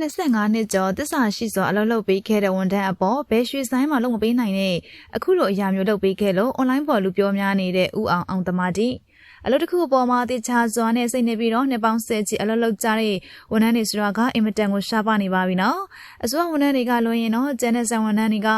25နှစ်ကျော်တစ္ဆာရှိစွာအလုပ်လုပ်ပေးခဲ့တဲ့ဝန်ထမ်းအပေါ်ဘယ်ရွှေဆိုင်မှလုပ်မပေးနိုင်တဲ့အခုလိုအရာမျိုးလုပ်ပေးခဲ့လို့အွန်လိုင်းပေါ်လူပြောများနေတဲ့ဦးအောင်အောင်တမတီ အလုပ်တစ်ခုအပေါ်မှာတေချာစွာနဲ့စိတ်နေပြီးတော့နှစ်ပေါင်း10ချီအလုပ်လုပ်ကြတဲ့ဝန်ထမ်းတွေဆိုတာကအင်မတန်ကိုရှားပါနေပါပြီနော်အစိုးရဝန်ထမ်းတွေကလွန်ရင်တော့ကျန်တဲ့ဆန်ဝန်ထမ်းတွေက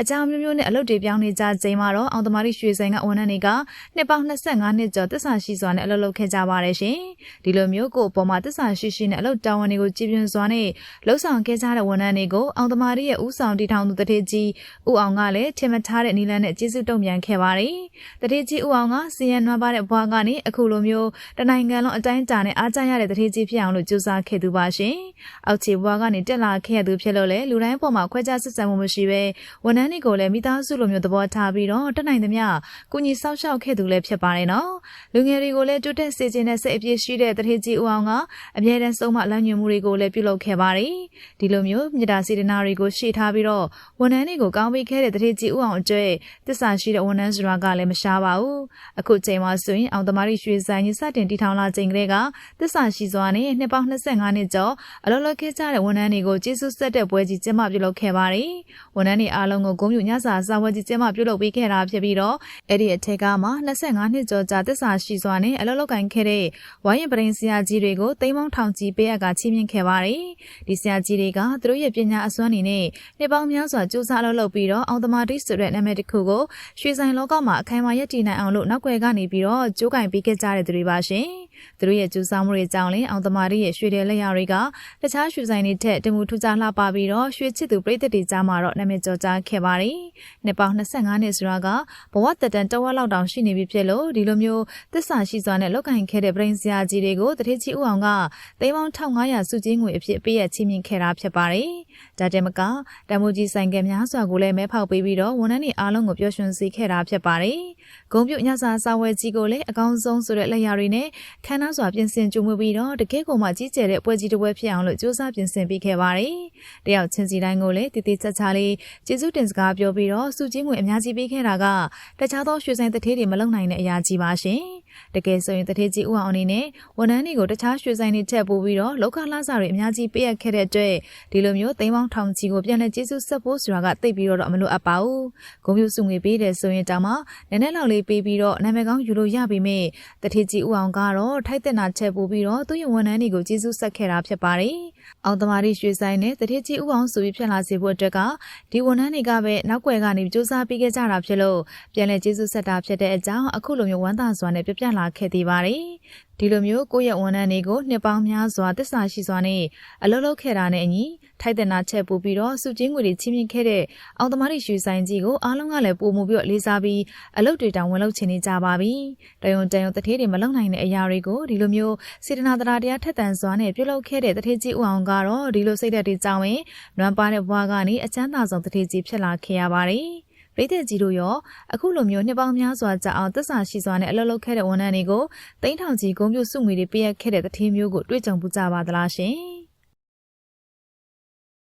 အကြောင်းမျိုးမျိုးနဲ့အလုပ်တွေပြောင်းနေကြချိန်မှာတော့အောင်တမတီရွှေဆိုင်ကဝန်ထမ်းတွေကနှစ်ပေါင်း25နှစ်ကျော်တစ္ဆာရှိစွာနဲ့အလုပ်လုပ်ခဲ့ကြပါတယ်ရှင်ဒီလိုမျိုးကိုအပေါ်မှာတစ္ဆာရှိရှိနဲ့အလုပ်တာဝန်တွေကိုကြည်ပြင်းစွာနဲ့လှုပ်ဆောင်ခဲ့ကြတဲ့ဝန်ထမ်းတွေကိုအောင်တမာရီရဲ့ဦးဆောင်တည်ထောင်သူတထေကြီးဦးအောင်ကလည်းထင်မထားတဲ့နီလန်းနဲ့ကျေးဇူးတုံ့ပြန်ခဲ့ပါတယ်။တထေကြီးဦးအောင်ကစီယန်နွားပါတဲ့ဘွားကနေအခုလိုမျိုးတနိုင်ငံလုံးအတိုင်းအတာနဲ့အားကြရတဲ့တထေကြီးဖြစ်အောင်လို့ကြိုးစားခဲ့သူပါရှင်။အောက်ခြေဘွားကနေတက်လာခဲ့ရသူဖြစ်လို့လေလူတိုင်းပေါ်မှာခွဲခြားဆက်ဆံမှုမရှိဘဲဝန်ထမ်းတွေကိုလည်းမိသားစုလိုမျိုးသဘောထားပြီးတော့တက်နိုင်သမျှကုညီဆောက်ရှောက်ခဲ့သူလည်းဖြစ်ပါတယ်နော်။လူငယ်တွေကိုလည်းတိုးတက်စေခြင်းနဲ့စိတ်အပြည့်ရှိတဲ့တထေကြီးဦးအောင်ကအမြဲတမ်းဆုံးမလမ်းညွှန်မှုတွေကိုလည်းပြုလုပ်ခဲ့ပါတယ်။ဒီလိုမျိုးမြေတာစေတနာတွေကိုရှေ့ထားပြီးတော့ဝန်ထမ်းတွေကိုကောင်းပေးခဲ့တဲ့တထေကြီးဦးအောင်အကျွဲတစ္ဆာရှိတဲ့ဝန်ထမ်းဆိုတာကလည်းမရှားပါဘူး။အခုချိန်မှာဆိုရင်အောင်သမားရီရွှေဆိုင်ကြီးစတင်တည်ထောင်လာချိန်ကလေးကတစ္ဆာရှိစွာနဲ့နှစ်ပေါင်း25နှစ်ကျော်အလုပ်လုပ်ခဲ့ကြတဲ့ဝန်ထမ်းတွေကိုကျေးဇူးဆက်တဲ့ပွဲကြီးကျင်းပပြုလုပ်ခဲ့ပါတယ်။ဝန်ထမ်းတွေအားလုံးကိုဂုဏ်ပြုညစာစာဝတ်ကြီးကျင်းပပြုလုပ်ပေးခဲ့တာဖြစ်ပြီးတော့အဲ့ဒီအထက်ကမှ25နှစ်ကျော်ကြာတစ္ဆာရှိစွာနဲ့အလုပ်လုပ်ကင်ခဲ့တဲ့ဝိုင်းရင်ပရင်ဆရာကြီးတွေကိုတိမ်မောင်းထောင်ကြီးပေးအပ်ကချီးမြှင့်ခဲ့ပါတယ်။ဒီဆရာကြီးတွေကသူတို့ရဲ့ပညာအစွမ်းနေနဲ့နှစ်ပေါင်းများစွာစူးစမ်းအလုပ်လုပ်ပြီးတော့အောင်သမာတိဆိုတဲ့နာမည်တစ်ခုကိုရွှေဆိုင်လောကမှာအခိုင်အမာရည်တည်နိုင်အောင်လို့နောက်ွယ်ကနေပြီးတော့ကြိုးကင်ပေးခဲ့ကြတဲ့သူတွေပါရှင်။ သူတို့ရဲ့ကြိုးစားမှုတွေကြောင့်လည်းအောင်သမာတိရဲ့ရွှေတဲ့လက်ရာတွေကတခြားရွှေဆိုင်တွေထက်တမှုထူးခြားလှပပြီးတော့ရွှေချစ်သူပြည်သက်တွေကြားမှာတော့နာမည်ကျော်ကြားခဲ့ပါတယ်။နှစ်ပေါင်း25နှစ်ဆိုတာကဘဝတတန်တဝက်လောက်တောင်ရှိနေပြီဖြစ်လို့ဒီလိုမျိုးသစ္စာရှိစွာနဲ့လောက်ကင်ခဲ့တဲ့ပြည်စရာကြီးတွေကိုတတိချီဦးအောင်ကသိန်းပေါင်း1500စုကြီးငွေအဖြစ်ပေးရချီးမြှင့်ခဲ့တာဖြစ်ပါတယ်။ဒါတက်မကတမိုကြီးဆိုင်ကများစွာကိုလည်းမဲဖောက်ပေးပြီးတော့ဝန်ထမ်းတွေအားလုံးကိုပျော်ရွှင်စေခဲ့တာဖြစ်ပါတယ်။ဂုံပြုတ်ညစာစာဝဲကြီးကိုလည်းအကောင်းဆုံးဆိုတဲ့လက်ရာတွေနဲ့ခမ်းနားစွာပြင်ဆင်ကြိုးမွေးပြီးတော့တကယ့်ကိုမှကြီးကျယ်တဲ့ပွဲကြီးတစ်ပွဲဖြစ်အောင်လို့စူးစမ်းပြင်ဆင်ပေးခဲ့ပါတယ်။တယောက်ချင်းစီတိုင်းကိုလည်းတည်တည်ချာချာလေးကျေးဇူးတင်စကားပြောပြီးတော့စုကြီးငွေအများကြီးပေးခဲ့တာကတခြားသောရွှေဆိုင်တထေးတွေမလုံနိုင်တဲ့အရာကြီးပါရှင်။တကယ်ဆိုရင်တထေးကြီးဦးအောင်အနေနဲ့ဝန်ထမ်းတွေကိုတခြားရွှေဆိုင်တွေထည့်ပို့ပြီးတော့လောက်ခလာစာတွေအများကြီးပေးအပ်ခဲ့တဲ့အတွက်ဒီလိုမျိုးသိန်းပေါင်းထောင်ချီကိုပြန်လည်ကျေးဇူးဆက်ဖို့ဆိုတာကသိပြီးတော့မလိုအပ်ပါဘူး။ဂုံပြူစုငွေပေးတယ်ဆိုရင်တောင်မှနည်းနည်းလောက်လေးပေးပြီးတော့နာမည်ကောင်းယူလို့ရပေမဲ့တထေးကြီးဦးအောင်ကတော့ထိုက်တဲ့နာချက်ပို့ပြီးတော့သူ့ရဲ့ဝန်ထမ်းတွေကိုကျေးဇူးဆက်ခဲ့တာဖြစ်ပါတယ်။အောင်သမားရီရွှေဆိုင်နဲ့တထေးကြီးဦးအောင်ဆိုပြီးဖြစ်လာစေဖို့အတွက်ကဒီဝန်ထမ်းတွေကပဲနောက်ွယ်ကနေစူးစမ်းပေးခဲ့ကြတာဖြစ်လို့ပြန်လည်ကျေးဇူးဆက်တာဖြစ်တဲ့အကြောင်းအခုလိုမျိုးဝမ်းသာစွာနဲ့ပြပြလာခဲ့သေးပါတယ်။ဒီလိုမျိုးကိုယ့်ရဲ့ဝန်ထမ်းတွေကိုနှစ်ပေါင်းများစွာတစ္ဆာရှိစွာနဲ့အလုပ်လုပ်ခဲ့တာနဲ့အညီထိုက်တဲ့နာချက်ပို့ပြီးတော့စုချင်းငွေတွေချင်းမြင့်ခဲ့တဲ့အောင်သမားတွေရွှေဆိုင်ကြီးကိုအားလုံးကလည်းပုံမှုပြီးတော့လေးစားပြီးအလုပ်တွေတောင်ဝင်လုပ်ချင်နေကြပါပြီ။တယုံတယုံတထေးတွေမလုံနိုင်တဲ့အရာတွေကိုဒီလိုမျိုးစေတနာတရားတရားထက်သန်စွာနဲ့ပြုလုပ်ခဲ့တဲ့တထေးကြီးဦးအောင်ကတော့ဒီလိုစိတ်ဓာတ်တွေကြောင့်ဝင်နွမ်းပါတဲ့ဘဝကနေအချမ်းသာဆုံးတထေးကြီးဖြစ်လာခဲ့ရပါတယ်။ ပြည်သက်ကြီးတို့ရောအခုလိုမျိုးနှစ်ပေါင်းများစွာကြာအောင်သစ္စာရှိစွာနဲ့အလုပ်လုပ်ခဲ့တဲ့ဝန်ထမ်းတွေကိုတိန်းထောင်ကြီးဂုံပြစုငွေတွေပေးရခဲ့တဲ့တထေးမျိုးကိုတွေ့ကြုံပူကြပါသလားရှင်။